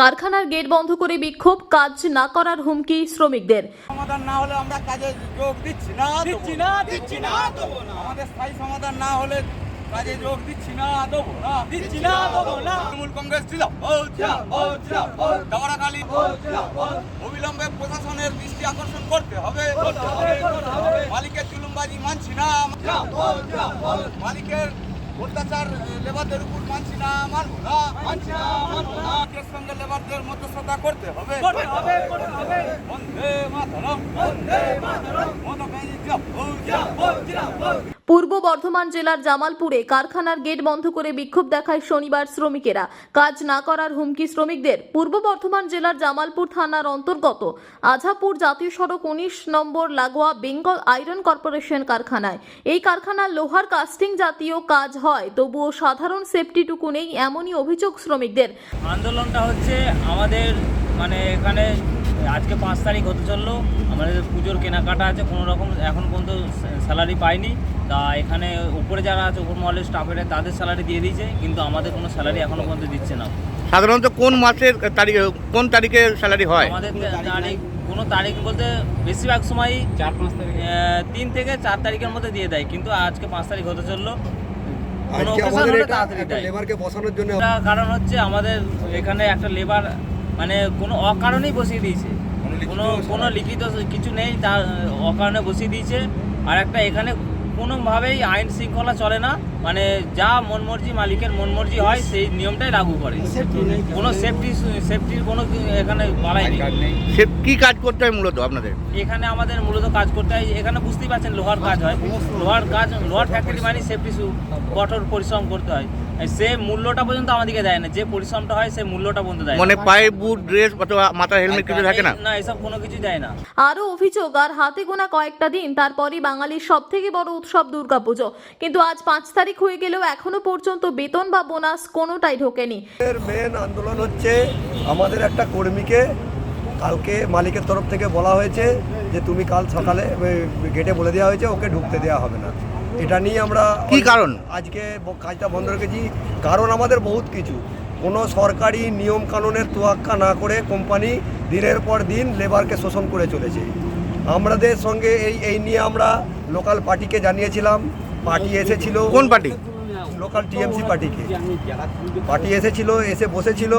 কারখানার গেট বন্ধ করে বিক্ষোভ কাজ না করার হুমকি শ্রমিকদের। সমাধান না হলে আমরা কাজে যোগ দিচ্ছি না দিচ্ছি না দিচ্ছি না। দেবো না আমাদের স্থায়ী সমাধান না হলে কাজে যোগ দিচ্ছি না দেবো। না দিচ্ছি না দেবো না। তৃণমূল কংগ্রেস ছিল। দাওয়ারাখালী অবিলম্বে প্রশাসনের দৃষ্টি আকর্ষণ করতে হবে। মালিকের জুলুমবাজি মানছি না মালিকের অত্যাচার লেবারদের উপর মানছি না মানবো না মানছি না মানবো না। মালিকের সঙ্গে লেবারদের মধ্যস্থতা করতে হবে। করতে হবে করতে হবে। বন্দে মাতরম বন্দে মাতরম। মনোকানী জপ পূর্ব বর্ধমান জেলার জামালপুরে কারখানার গেট বন্ধ করে বিক্ষোভ দেখায় শনিবার শ্রমিকেরা। কাজ না করার হুমকি শ্রমিকদের। পূর্ব বর্ধমান জেলার জামালপুর থানার অন্তর্গত আঝাপুর জাতীয় সড়ক উনিশ নম্বর লাগোয়া বেঙ্গল আয়রন কর্পোরেশন কারখানায়। এই কারখানার লোহার কাস্টিং জাতীয় কাজ হয়, তবুও সাধারণ সেফটিটুকু নেই এমনই অভিযোগ শ্রমিকদের। আন্দোলনটা হচ্ছে আমাদের মানে এখানে আজকে পাঁচ তারিখ হতে চলল। আমাদের পুজোর কেনাকাটা আছে কোনো রকম এখন পর্যন্ত স্যালারি পাইনি। তা এখানে উপরে যারা আছে উপর মহলের স্টাফেরা তাদের স্যালারি দিয়ে দিয়েছে কিন্তু আমাদের কোনো স্যালারি এখনও পর্যন্ত দিচ্ছে না। সাধারণত কোন মাসের তারিখে কোন তারিখে স্যালারি হয়? আমাদের তারিখ কোনো তারিখ বলতে বেশিরভাগ সময়ই চার পাঁচ তারিখ। তিন থেকে চার তারিখের মধ্যে দিয়ে দেয় কিন্তু আজকে পাঁচ তারিখ হতে চলল। কারণ হচ্ছে আমাদের এখানে একটা লেবার মানে কোনো অকারণেই বসিয়ে দিয়েছে। কোনো কোনো লিখিত কিছু নেই তার অকারণে বসিয়ে দিয়েছে। আর একটা এখানে কোনোভাবেই আইন শৃঙ্খলা চলে না। মানে যা মনমর্জি মালিকের মনমর্জি হয় সেই নিয়মটাই লাগু করে। কোনো সেফটি সেফটির কোনো এখানে বালাই নেই। কি কাজ করতে হয় মূলত আপনাদের? এখানে আমাদের মূলত কাজ করতে হয় এখানে বুঝতেই পারছেন লোহার কাজ হয়। লোহার কাজ লোহার ফ্যাক্টরি মানে সেফটি কঠোর পরিশ্রম করতে হয়। সে মূল্যটা পর্যন্ত আমাদেরকে দেয় না। যে পরিশ্রমটা হয় সেই মূল্যটা পর্যন্ত দেয় মানে পায়ে বুট ড্রেস অথবা মাথার হেলমেট কিছু থাকে না? না এসব কোনো কিছু দেয় না। আরও অভিযোগ আর হাতে গোনা কয়েকটা দিন তারপরই বাঙালির সব থেকে বড় উৎসব দুর্গাপুজো। কিন্তু আজ পাঁচ তারিখ হয়ে গেলেও এখনও পর্যন্ত বেতন বা বোনাস কোনোটাই ঢোকেনি। এর মেন আন্দোলন হচ্ছে আমাদের একটা কর্মীকে কালকে মালিকের তরফ থেকে বলা হয়েছে যে তুমি কাল সকালে গেটে বলে দেওয়া হয়েছে ওকে ঢুকতে দেওয়া হবে না। এটা নিয়ে আমরা কি কারণ? আজকে কাজটা বন্ধ রেখেছি। কারণ আমাদের বহুত কিছু। কোনো সরকারি নিয়ম কানুনের তোয়াক্কা না করে কোম্পানি দিনের পর দিন লেবারকে শোষণ করে চলেছে। আমাদের সঙ্গে এই এই নিয়ে আমরা লোকাল পার্টিকে জানিয়েছিলাম। পার্টি এসেছিল। কোন পার্টি? লোকাল টিএমসি পার্টিকে। পার্টি এসেছিল এসে বসেছিল।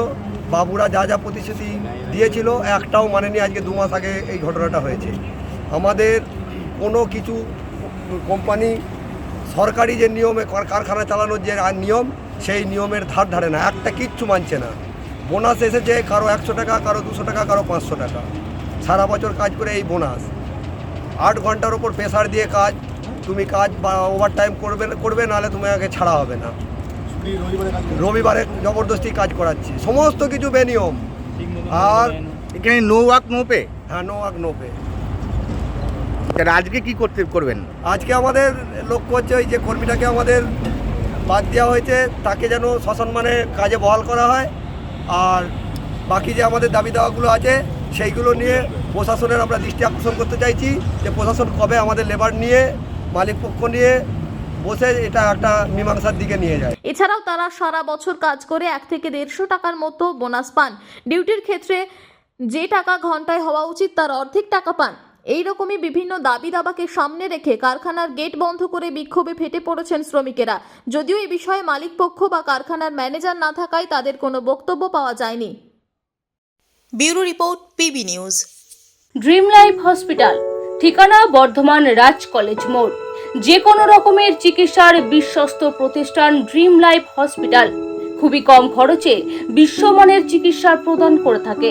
বাবুরা যা যা প্রতিশ্রুতি দিয়েছিল একটাও মানেনি আজকে দু মাস আগে এই ঘটনাটা হয়েছে। আমাদের কোনো কিছু কোম্পানি সরকারি যে নিয়মে কার- কারখানা চালানোর যে আইন নিয়ম সেই নিয়মের ধার ধারে না। একটা কিচ্ছু মানছে না। বোনাস এসেছে কারও একশো টাকা কারও দুশো টাকা কারও পাঁচশো টাকা। সারা বছর কাজ করে এই বোনাস। আট ঘণ্টার ওপর প্রেশার দিয়ে কাজ। তুমি কাজ বা ওভার টাইম করবে করবে নাহলে তুমি আগে ছাড়া হবে না। রবিবারে জবরদস্তি কাজ করাচ্ছি। সমস্ত কিছু বেনিয়ম। আর এখানে নো ওয়াক নো পে? হ্যাঁ নো আগ নো পে। আজকে কি করতে করবেন? আজকে আমাদের লক্ষ্য হচ্ছে ওই যে কর্মীটাকে আমাদের বাদ দেওয়া হয়েছে তাকে যেন সসম্মানে কাজে বহাল করা হয়। আর বাকি যে আমাদের দাবি দাওয়াগুলো আছে সেইগুলো নিয়ে প্রশাসনের আমরা দৃষ্টি আকর্ষণ করতে চাইছি যে প্রশাসন কবে আমাদের লেবার নিয়ে মালিক পক্ষ নিয়ে বসে এটা একটা মীমাংসার দিকে নিয়ে যায়। এছাড়াও তারা সারা বছর কাজ করে এক থেকে দেড়শো টাকার মতো বোনাস পান। ডিউটির ক্ষেত্রে যে টাকা ঘন্টায় হওয়া উচিত তার অর্ধেক টাকা পান। এই রকমই বিভিন্ন দাবি দাবাকে সামনে রেখে কারখানার গেট বন্ধ করে বিক্ষোভে ফেটে পড়েছেন শ্রমিকেরা। যদিও এই বিষয়ে মালিক পক্ষ বা কারখানার ম্যানেজার না থাকায় তাদের কোনো বক্তব্য পাওয়া যায়নি। Bureau report PB news. Dream life hospital ঠিকানা বর্ধমান রাজ কলেজ মোড়। যে কোনো রকমের চিকিৎসার বিশ্বস্ত প্রতিষ্ঠান ড্রিম লাইফ হসপিটাল। খুবই কম খরচে বিশ্বমানের চিকিৎসা প্রদান করে থাকে।